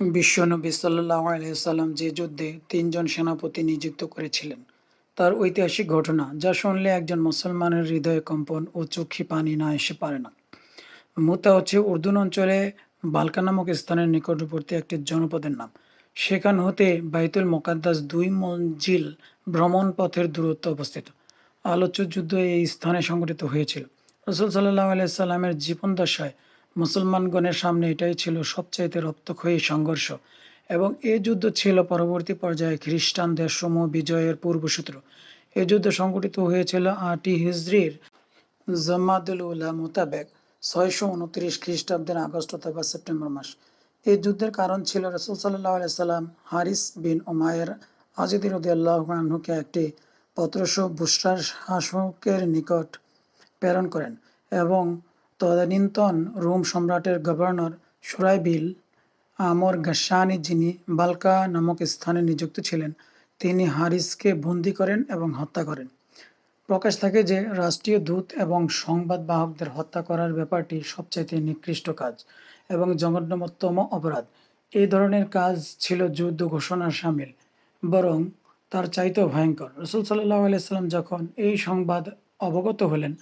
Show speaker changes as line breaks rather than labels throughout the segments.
বিশ্বনবী সাল্লাহ আলাইসাল্লাম যে যুদ্ধে তিনজন সেনাপতি নিযুক্ত করেছিলেন, তার ঐতিহাসিক ঘটনা যা শুনলে একজন মুসলমানের হৃদয়ে কম্পন ও চোখে পানি না এসে পারে না। মুতা হচ্ছে উর্দুন অঞ্চলে বালকা নামক স্থানের নিকটবর্তী একটি জনপদের নাম। সেখান হতে বাইতুল মোকাদ্দাস দুই মঞ্জিল ভ্রমণ পথের দূরত্ব অবস্থিত। আলোচ্য যুদ্ধ এই স্থানে সংঘটিত হয়েছিল। রসুল সাল্লাহ আলাইসাল্লামের জীবনদশায় মুসলমানগণের সামনে এটাই ছিল সবচাইতে রক্তক্ষয়ী সংঘর্ষ এবং এই যুদ্ধ ছিল পরবর্তী পর্যায়ে খ্রিস্টানদের সমূহ বিজয়ের পূর্বসূত্র। এই যুদ্ধ সংঘটিত হয়েছিল আটি হিজরির জামাদুল উল্লাহ মোতাবেক ছয়শো উনত্রিশ খ্রিস্টাব্দের আগস্ট অথবা সেপ্টেম্বর মাস। এই যুদ্ধের কারণ ছিল রসুল সাল্লাহ আলাইসাল্লাম হারিস বিন ওমায়ের আজিদির উদ্দাল্লাহ আনহুকে একটি পত্রস বুস্টার শাসকের নিকট প্রেরণ করেন এবং তদানীন্তন রোম সম্রাটের গভর্নর সুরাইবিল আমর গাসানি যিনি বালকা নামক স্থানে নিযুক্ত ছিলেন, তিনি হারিসকে বন্দি করেন এবং হত্যা করেন। প্রকাশ থাকে যে, রাষ্ট্রীয় দূত এবং সংবাদ বাহকদের হত্যা করার ব্যাপারটি সবচাইতে নিকৃষ্ট কাজ এবং জঘন্যতম অপরাধ। এই ধরনের কাজ ছিল যুদ্ধ ঘোষণার সামিল, বরং তার চাইতেও ভয়ঙ্কর। রসুল সাল্লাহ আলাইসাল্লাম যখন এই সংবাদ অবগত হলেন,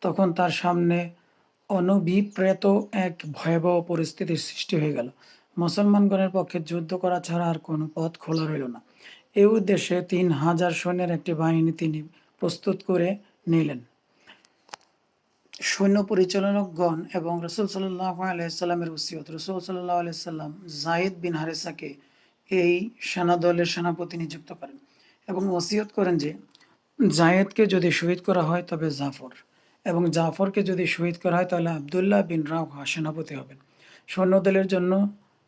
তখন তার সামনে অনভিপ্রেত এক ভয়াবহ পরিস্থিতির সৃষ্টি হয়ে গেল। মুসলমানগণের পক্ষে যুদ্ধ করা ছাড়া আর কোনো পথ খোলা রইল না। এই উদ্দেশ্যে তিন হাজার সৈন্যের একটি বাহিনী তিনি প্রস্তুত করে নিলেন। সৈন্য পরিচালকগণ এবং রসুল সাল্লাহ আলাইসাল্লামের উসিয়ত রসুল সাল্লাহ আলাইসাল্লাম জাহিদ বিন হারেসাকে এই সেনাদলের সেনাপতি নিযুক্ত করেন এবং ওসিয়ত করেন যে, জায়েদকে যদি শহীদ করা হয় তবে জাফর। এবং জাফরকে যদি শহীদ করা হয়, তাহলে আবদুল্লাহ বিন রাওহা সেনাপতি হবেন। সৈন্যদলের জন্য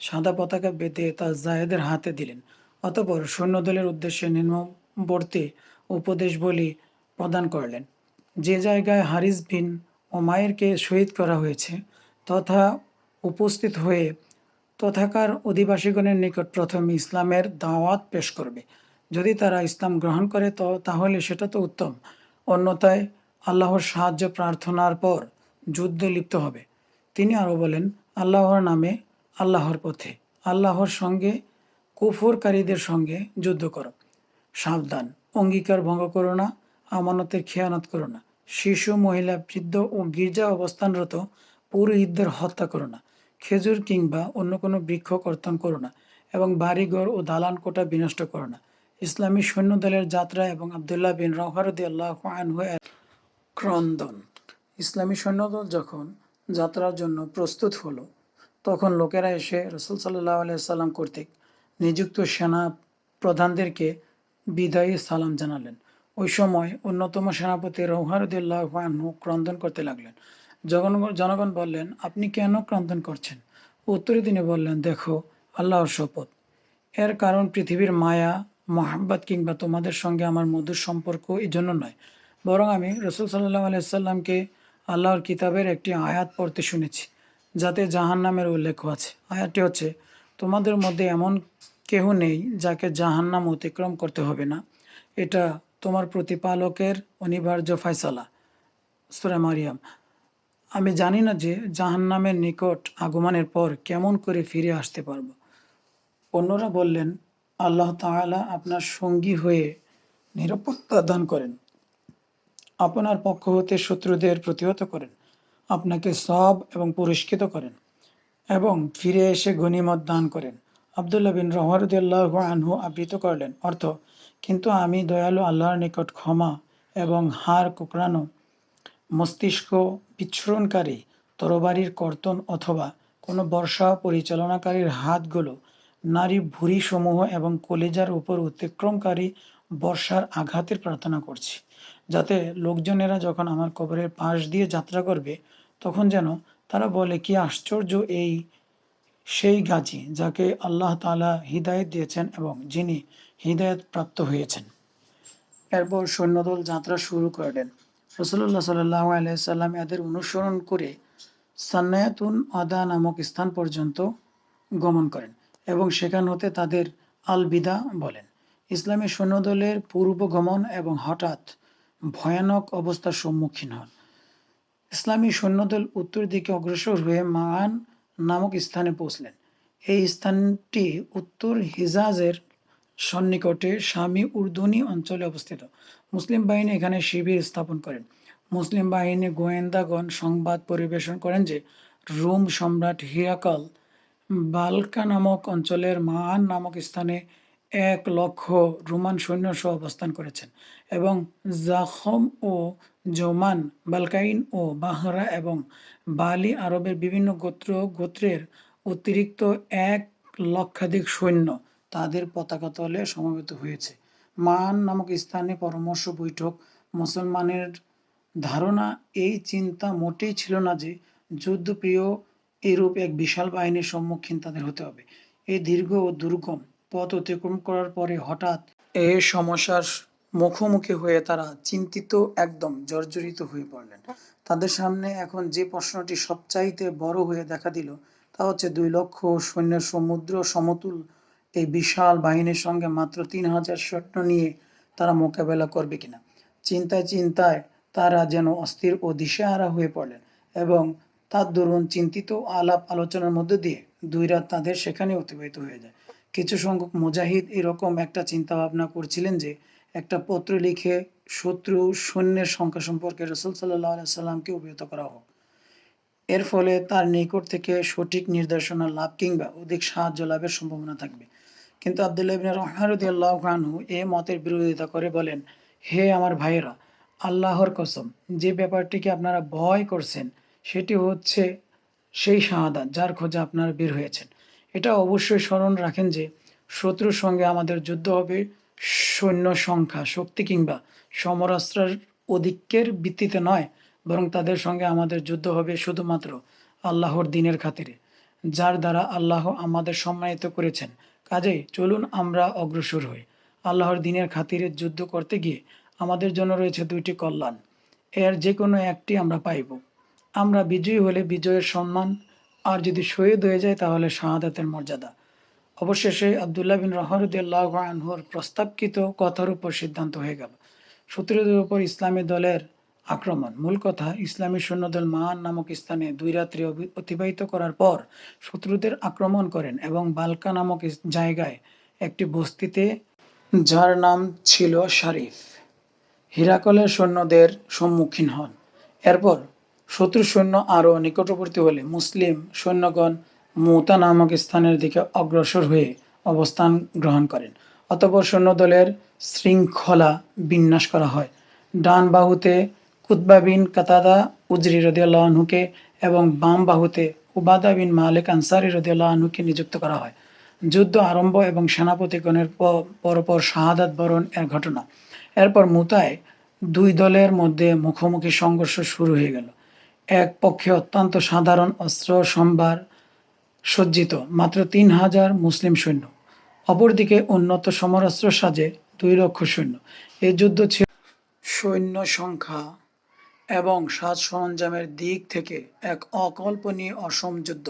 সাদা পতাকা বেঁধে তা জায়েদের হাতে দিলেন। অতপর সৈন্যদলের উদ্দেশ্যে নিম্নবর্তী উপদেশ বলি প্রদান করলেন। যে জায়গায় হারিস বিন ওমায়েরকে শহীদ করা হয়েছে, তথা উপস্থিত হয়ে তথাকার অধিবাসীগণের নিকট প্রথম ইসলামের দাওয়াত পেশ করবে। যদি তারা ইসলাম গ্রহণ করে, তো তাহলে সেটা তো উত্তম। অন্যথায় আল্লাহর সাহায্য প্রার্থনার পর যুদ্ধে লিপ্ত হবে। তিনি আরও বলেন, আল্লাহর নামে আল্লাহর পথে, আল্লাহর সঙ্গে, কুফরকারীদের সঙ্গে যুদ্ধ করো। সাবধান, অঙ্গীকার ভঙ্গ করো না, আমানতের খেয়ানত করো না। শিশু, মহিলা, বৃদ্ধ ও গির্জা অবস্থানরত পুরোহিতদের হত্যা করো না। খেজুর কিংবা অন্য কোনো বৃক্ষ কর্তন করো না এবং বাড়িঘর ও দালান কোটা বিনষ্ট করো না। ইসলামী সৈন্যদলের যাত্রা এবং আবদুল্লাহ বিন রহরদি আল্লাহ আনহু ক্রন্দন। ইসলামী সৈন্যদল যখন যাত্রার জন্য প্রস্তুত হলো, তখন লোকেরা এসে রসুল সাল্লাহ আলাইসাল্লাম কর্তৃক নিযুক্ত সেনা প্রধানদেরকে বিদায়ী সালাম জানালেন। ওই সময় অন্যতম সেনাপতি রৌহারদুল্লাহ আনহু ক্রন্দন করতে লাগলেন। জনগণ জনগণ বললেন, আপনি কেন ক্রন্দন করছেন? উত্তরে তিনি বললেন, দেখো, আল্লাহর শপথ। এর কারণ পৃথিবীর মায়া, মোহাব্বত কিংবা তোমাদের সঙ্গে আমার মধুর সম্পর্ক এই জন্য নয়। বরং আমি রসুল সাল্লাহ আলাইসাল্লামকে আল্লাহর কিতাবের একটি আয়াত পড়তে শুনেছি, যাতে জাহান নামের উল্লেখ আছে। আয়াতটি হচ্ছে, তোমাদের মধ্যে এমন কেহ নেই যাকে জাহান্নাম অতিক্রম করতে হবে না। এটা তোমার প্রতিপালকের অনিবার্য ফয়সালা। সুরা মারিয়াম। আমি জানি না যে জাহান্নামের নিকট আগমনের পর কেমন করে ফিরে আসতে পারব। অন্যরা বললেন, আল্লাহ তাআলা আপনার সঙ্গী হয়ে নিরাপত্তা দান করেন। আপনার পক্ষ হতে শত্রুদের প্রতিহত করেন। আপনাকে সব এবং পুরস্কৃত করেন এবং ফিরে এসে গণিমত দান করেন। আবদুল্লাহ বিন রহরদুল্লাহ আনহু আবৃত করলেন, অর্থ, কিন্তু আমি দয়ালু আল্লাহর নিকট ক্ষমা এবং হাড় কুকরানো মস্তিষ্ক বিচ্ছুরণকারী, তরবারির কর্তন অথবা কোনো বর্ষা পরিচালনাকারীর হাতগুলো নারী ভুঁড়ি সমূহ এবং কলেজার উপর অতিক্রমকারী বর্ষার আঘাতের প্রার্থনা করছি। যাতে লোকজনেরা যখন আমার কবরের পাশ দিয়ে যাত্রা করবে, তখন যেন তারা বলে, কি আশ্চর্য এই, সেই গাজী যাকে আল্লাহ তালা হৃদায়ত দিয়েছেন এবং যিনি হৃদায়ত প্রাপ্ত হয়েছেন। এরপর সৈন্যদল যাত্রা শুরু করলেন রসুল্লাহ সাল্লাহ আলাইসাল্লাম এদের অনুসরণ করে সান্নায়াতুন আদা নামক স্থান পর্যন্ত গমন করেন এবং সেখান হতে তাদের আল বিদা বলেন। ইসলামী সৈন্যদলের পূর্ব গমন এবং হঠাৎ ভয়ানক অবস্থার সম্মুখীন হন। ইসলামী সৈন্যদল উত্তর দিকে অগ্রসর হয়ে মান নামক স্থানে পৌঁছলেন। এই স্থানটি উত্তর হিজাজের সন্নিকটে স্বামী উর্দুনি অঞ্চলে অবস্থিত। মুসলিম বাহিনী এখানে শিবির স্থাপন করেন। মুসলিম বাহিনী গোয়েন্দাগণ সংবাদ পরিবেশন করেন যে রোম সম্রাট হিরাকল বালকা নামক অঞ্চলের মান নামক স্থানে এক লক্ষ রোমান সৈন্য সহ অবস্থান করেছেন এবং জাখম ও জোমান বালকাইন ও বাহরা এবং বালি আরবের বিভিন্ন গোত্র, গোত্রের অতিরিক্ত এক লক্ষাধিক সৈন্য তাদের পতাকা তলে সমবেত হয়েছে। মান নামক স্থানে পরামর্শ বৈঠক। মুসলমানের ধারণা এই চিন্তা মোটেই ছিল না যে যুদ্ধপ্রিয় এরূপ এক বিশাল বাহিনীর সম্মুখীন তাদের হতে হবে। এই দীর্ঘ ও দুর্গম পথ অতিক্রম করার পরে হঠাৎ এ সমস্যার মুখোমুখি হয়ে তারা চিন্তিত একদম জর্জরিত হয়ে পড়লেন। তাদের সামনে এখন যে প্রশ্নটি সবচাইতে বড় হয়ে দেখা দিল, তা হচ্ছে দুই লক্ষ সৈন্যের সমুদ্র সমতুল এই বিশাল বাহিনীর সঙ্গে মাত্র তিন হাজার সৈন্য নিয়ে তারা মোকাবেলা করবে কিনা। চিন্তায় চিন্তায় তারা যেন অস্থির ও দিশেহারা হয়ে পড়লেন এবং তার দরুন চিন্তিত আলাপ আলোচনার মধ্যে দিয়ে দুই রাত তাদের সেখানে অতিবাহিত হয়ে যায়। কিছু সংখ্যক মুজাহিদ এরকম একটা চিন্তা ভাবনা করছিলেন যে একটা পত্র লিখে শত্রু সৈন্যের সংখ্যা সম্পর্কে রসুল সাল্লাহ সাল্লামকে অভিহিত করা হোক। এর ফলে তার নিকট থেকে সঠিক নির্দেশনা লাভ কিংবা অধিক সাহায্য লাভের সম্ভাবনা থাকবে। কিন্তু আবদুল্লাহ ইবিন আনহু এ মতের বিরোধিতা করে বলেন, হে আমার ভাইয়েরা, আল্লাহর কসম, যে ব্যাপারটিকে আপনারা ভয় করছেন, সেটি হচ্ছে সেই শাহাদাত যার খোঁজে আপনারা বের হয়েছেন। এটা অবশ্যই স্মরণ রাখেন যে শত্রুর সঙ্গে আমাদের যুদ্ধ হবে সৈন্য সংখ্যা, শক্তি কিংবা সমরাস্ত্রের অধিক্যের ভিত্তিতে নয়, বরং তাদের সঙ্গে আমাদের যুদ্ধ হবে শুধুমাত্র আল্লাহর দিনের খাতিরে, যার দ্বারা আল্লাহ আমাদের সম্মানিত করেছেন। কাজেই চলুন আমরা অগ্রসর হই। আল্লাহর দিনের খাতিরে যুদ্ধ করতে গিয়ে আমাদের জন্য রয়েছে দুইটি কল্যাণ। এর যে কোনো একটি আমরা পাইব। আমরা বিজয়ী হলে বিজয়ের সম্মান আর যদি শহীদ হয়ে যায়, তাহলে শাহাদাতের মর্যাদা। অবশেষে আবদুল্লাহ বিন রহরুদ্দাহ আনহুর প্রস্তাবকৃত কথার উপর সিদ্ধান্ত হয়ে গেল। শত্রুদের উপর ইসলামী দলের আক্রমণ। মূল কথা, ইসলামী সৈন্যদল মান নামক স্থানে দুই রাত্রি অতিবাহিত করার পর শত্রুদের আক্রমণ করেন এবং বালকা নামক জায়গায় একটি বস্তিতে, যার নাম ছিল শারিফ। হিরাকলের সৈন্যদের সম্মুখীন হন। এরপর শত্রু সৈন্য আরও নিকটবর্তী হলে মুসলিম সৈন্যগণ মুতা নামক স্থানের দিকে অগ্রসর হয়ে অবস্থান গ্রহণ করেন। অতপর সৈন্যদলের শৃঙ্খলা বিন্যাস করা হয়। ডান বাহুতে কুতবা বিন কাতাদা উজরি রদিয়াল্লাহনুকে এবং বাম বাহুতে উবাদা বিন মালিক আনসারি রদিয়াল্লাহনুকে নিযুক্ত করা হয়। যুদ্ধ আরম্ভ এবং সেনাপতিগণের পরপর শাহাদাত বরণ এর ঘটনা। এরপর মুতায় দুই দলের মধ্যে মুখোমুখি সংঘর্ষ শুরু হয়ে গেল। এক পক্ষে অত্যন্ত সাধারণ অস্ত্র সম্ভার সজ্জিত, মাত্র তিন হাজার মুসলিম সৈন্য। অপরদিকে উন্নত সমরাস্ত্র সাজে দুই লক্ষ সৈন্য। এই যুদ্ধ ছিল সৈন্য সংখ্যা এবং সাজ সরঞ্জামের দিক থেকে এক অকল্পনীয় অসম যুদ্ধ।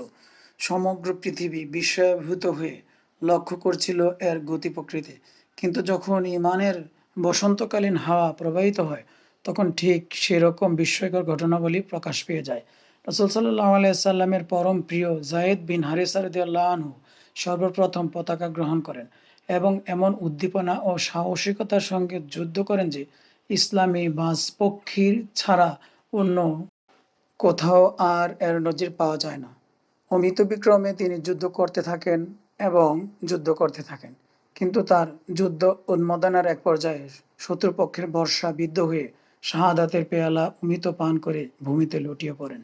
সমগ্র পৃথিবী বিস্ময়ভূত হয়ে লক্ষ্য করছিল এর গতি প্রকৃতি। কিন্তু যখন ইমানের বসন্তকালীন হাওয়া প্রবাহিত হয় তখন ঠিক সেরকম বিস্ময়কর ঘটনাবলী প্রকাশ পেয়ে যায়। রসুল সাল্লাহ আলাইসাল্লামের পরম প্রিয় জায়েদ বিন হারিসারদি আল্লাহনহু সর্বপ্রথম পতাকা গ্রহণ করেন এবং এমন উদ্দীপনা ও সাহসিকতার সঙ্গে যুদ্ধ করেন যে ইসলামী বাজপক্ষীর ছাড়া অন্য কোথাও আর এর নজির পাওয়া যায় না। অমিত বিক্রমে তিনি যুদ্ধ করতে থাকেন এবং যুদ্ধ করতে থাকেন। কিন্তু তার যুদ্ধ উন্মোদনার এক পর্যায়ে শত্রুপক্ষের বর্ষা বিদ্ধ হয়ে শাহাদাতের পেয়ালা উমিত পান করে ভূমিতে লুটিয়ে পড়েন।